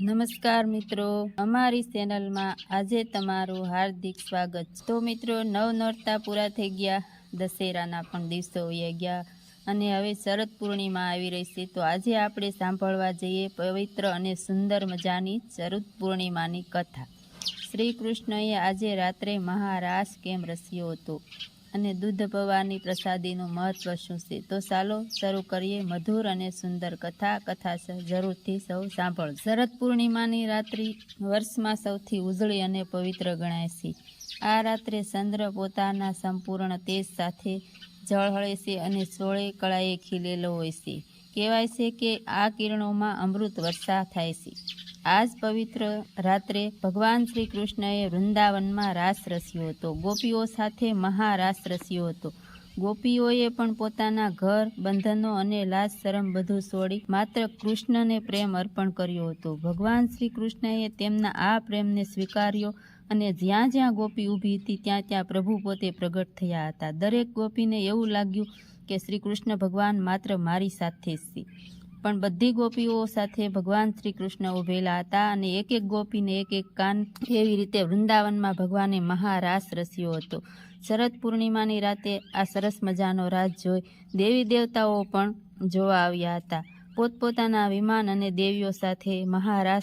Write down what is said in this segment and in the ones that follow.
નમસ્કાર મિત્રો. અમારી ચેનલમાં આજે તમારું હાર્દિક સ્વાગત છે. તો મિત્રો નવ નોરતા પૂરા થઈ ગયા. દશેરાના પણ દિવસો વહી ગયા અને હવે શરદ પૂર્ણિમા આવી રહી છે. તો આજે આપણે સાંભળવા જઈએ પવિત્ર અને સુંદર મજાની શરદ પૂર્ણિમાની કથા. શ્રી કૃષ્ણએ આજે રાત્રે મહારાસ કેમ રસ્યો હતો? અને દૂધ પવાની પ્રસાદીનું મહત્વ શું છે? તો ચાલો શરૂ કરીએ મધુર અને સુંદર કથા. કથા જરૂરથી સૌ સાંભળો. શરદ પૂર્ણિમાની રાત્રિ વર્ષમાં સૌથી ઉજળી અને પવિત્ર ગણાય છે. આ રાત્રે ચંદ્ર પોતાના સંપૂર્ણ તેજ સાથે ઝળહળે છે અને સોળે કળાએ ખીલેલો હોય છે. કહેવાય છે કે આ કિરણોમાં અમૃત વર્ષા થાય છે. આજ પવિત્ર રાત્રે ભગવાન શ્રી કૃષ્ણએ વૃંદાવનમાં રાસ રચ્યો હતો. ગોપીઓ સાથે મહારાસ રચ્યો હતો. ગોપીઓએ પણ પોતાના ઘર, બંધનો અને લાજ શરમ બધું છોડી માત્ર કૃષ્ણને પ્રેમ અર્પણ કર્યો હતો. ભગવાન શ્રી કૃષ્ણએ તેમના આ પ્રેમને સ્વીકાર્યો અને જ્યાં જ્યાં ગોપી ઊભી હતી, ત્યાં ત્યાં પ્રભુ પોતે પ્રગટ થયા હતા. દરેક ગોપીને એવું લાગ્યું કે શ્રી કૃષ્ણ ભગવાન માત્ર મારી સાથે જ છે. પણ બધી ગોપીઓ સાથે ભગવાન શ્રી કૃષ્ણ ઉભેલા હતા અને એક એક ગોપીને એક એક કાન એવી રીતે વૃંદાવનમાં ભગવાને મહારાસ રચ્યો હતો. શરદ પૂર્ણિમાની રાતે આ સરસ મજાનો રાસ જોઈ દેવી દેવતાઓ પણ જોવા આવ્યા હતા. પોતપોતાના વિમાન અને દેવીઓ સાથે મહારાસ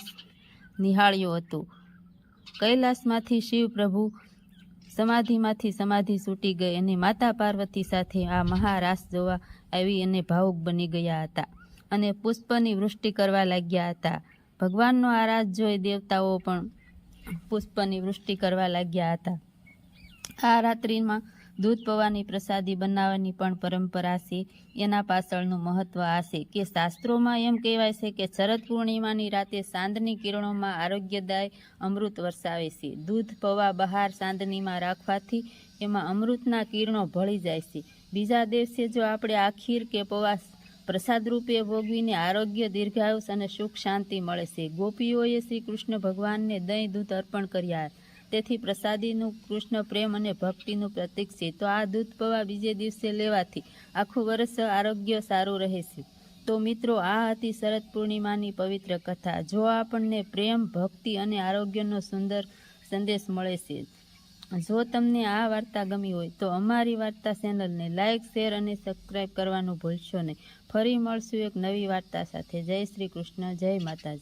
નિહાળ્યો હતો. કૈલાસમાંથી શિવ પ્રભુ સમાધિમાંથી સમાધિ છૂટી ગઈ અને માતા પાર્વતી સાથે આ મહારાસ જોવા આવી અને ભાવુક બની ગયા હતા. અને પુષ્પની વૃષ્ટિ કરવા લાગ્યા હતા. ભગવાનનો આરાધ જોઈ દેવતાઓ પણ પુષ્પની વૃષ્ટિ કરવા લાગ્યા હતા. આ રાત્રિમાં દૂધ પવાની પ્રસાદી બનાવવાની પણ પરંપરા છે. એના પાછળનું મહત્વ આ છે કે શાસ્ત્રોમાં એમ કહેવાય છે કે શરદ પૂર્ણિમાની રાતે ચાંદની કિરણોમાં આરોગ્યદાય અમૃત વરસાવે છે. દૂધ પૌવા બહાર ચાંદનીમાં રાખવાથી એમાં અમૃતના કિરણો ભળી જાય છે. બીજા દિવસે જો આપણે આ ખીર કે પૌવા પ્રસાદ રૂપે ભોગવીને આરોગ્ય, દીર્ઘાયુષ અને સુખ શાંતિ મળે છે. ગોપીઓએ શ્રી કૃષ્ણ ભગવાનને દહીં, દૂધ અર્પણ કર્યા. તેથી પ્રસાદીનું કૃષ્ણ પ્રેમ અને ભક્તિનું પ્રતીક છે. તો આ દૂધ પવા બીજે દિવસે લેવાથી આખું વર્ષ આરોગ્ય સારું રહે છે તો મિત્રો, આ હતી શરદ પૂર્ણિમાની પવિત્ર કથા. જો આપણને પ્રેમ, ભક્તિ અને આરોગ્યનો સુંદર સંદેશ મળે છે જો તમને આ વાર્તા ગમી હોય તો અમારી વાર્તા ચેનલને લાઇક શેર અને સબસ્ક્રાઈબ કરવાનું ભૂલશો નહીં. ફરી મળશું એક નવી વાર્તા સાથે. જય શ્રી કૃષ્ણ, જય માતાજી.